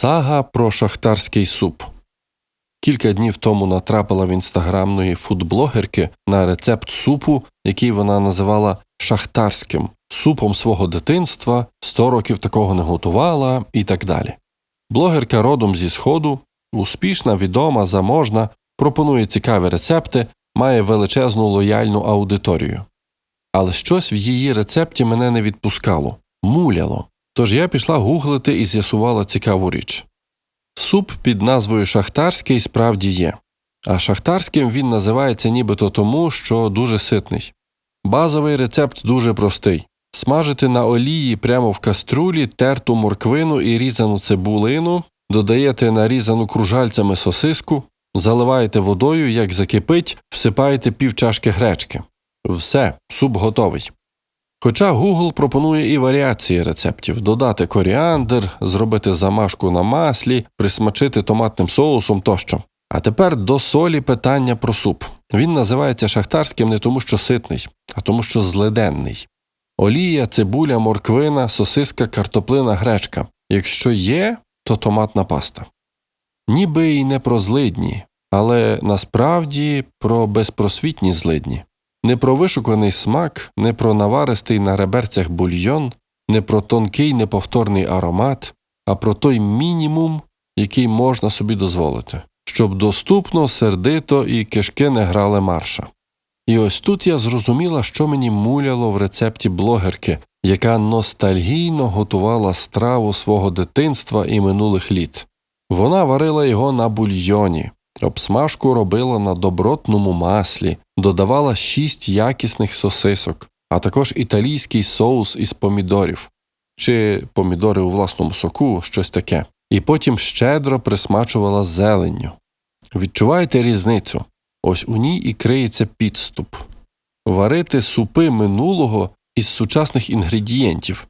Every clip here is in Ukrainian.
Сага про шахтарський суп. Кілька днів тому натрапила в інстаграмної фудблогерки на рецепт супу, який вона називала шахтарським, супом свого дитинства, сто років такого не готувала і так далі. Блогерка родом зі Сходу, успішна, відома, заможна, пропонує цікаві рецепти, має величезну лояльну аудиторію. Але щось в її рецепті мене не відпускало, муляло. Тож я пішла гуглити і з'ясувала цікаву річ. Суп під назвою Шахтарський справді є, а шахтарським він називається нібито тому, що дуже ситний. Базовий рецепт дуже простий смажити на олії прямо в каструлі терту морквину і різану цибулину, додаєте нарізану кружальцями сосиску, заливаєте водою, як закипить, всипаєте пів чашки гречки. Все, суп готовий. Хоча Google пропонує і варіації рецептів додати коріандр, зробити замашку на маслі, присмачити томатним соусом тощо. А тепер до солі питання про суп. Він називається шахтарським не тому, що ситний, а тому, що зледенний. Олія, цибуля, морквина, сосиска, картоплина, гречка. Якщо є, то томатна паста. Ніби й не про злидні, але насправді про безпросвітні злидні. Не про вишуканий смак, не про наваристий на реберцях бульйон, не про тонкий неповторний аромат, а про той мінімум, який можна собі дозволити, щоб доступно, сердито і кишки не грали марша. І ось тут я зрозуміла, що мені муляло в рецепті блогерки, яка ностальгійно готувала страву свого дитинства і минулих літ. Вона варила його на бульйоні, обсмажку робила на добротному маслі, додавала шість якісних сосисок, а також італійський соус із помідорів чи помідори у власному соку, щось таке, і потім щедро присмачувала зеленню. Відчуваєте різницю? Ось у ній і криється підступ варити супи минулого із сучасних інгредієнтів.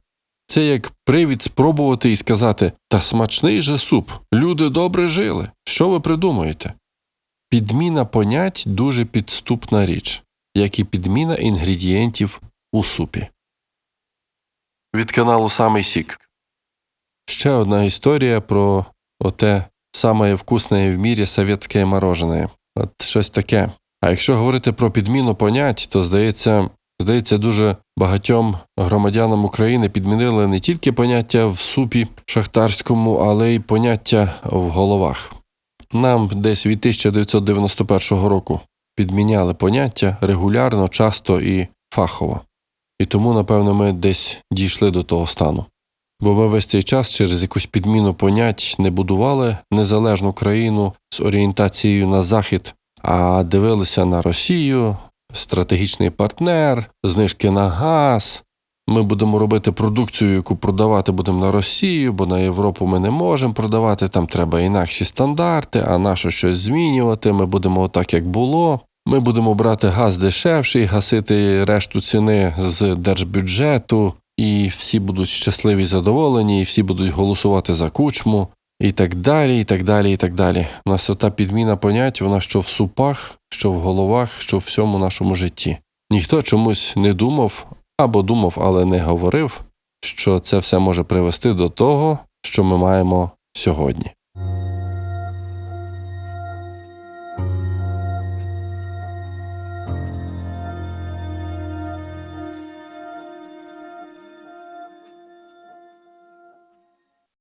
Це як привід спробувати і сказати Та смачний же суп, люди добре жили. Що ви придумуєте? Підміна понять дуже підступна річ, як і підміна інгредієнтів у супі. Від каналу Самий Сік. Ще одна історія про оте саме вкусне в мірі совєтське морожене. От щось таке. А якщо говорити про підміну понять, то здається, здається, дуже багатьом громадянам України підмінили не тільки поняття в супі шахтарському, але й поняття в головах. Нам десь від 1991 року підміняли поняття регулярно, часто і фахово. І тому, напевно, ми десь дійшли до того стану. Бо ми весь цей час через якусь підміну понять не будували незалежну країну з орієнтацією на захід, а дивилися на Росію, стратегічний партнер, знижки на газ. Ми будемо робити продукцію, яку продавати будемо на Росію, бо на Європу ми не можемо продавати, там треба інакші стандарти, а наше щось змінювати. Ми будемо отак, як було. Ми будемо брати газ дешевший, гасити решту ціни з держбюджету, і всі будуть щасливі, задоволені, і всі будуть голосувати за кучму, і так далі, і так далі, і так далі. У нас ота підміна понять, вона що в супах, що в головах, що в всьому нашому житті. Ніхто чомусь не думав або думав, але не говорив, що це все може привести до того, що ми маємо сьогодні.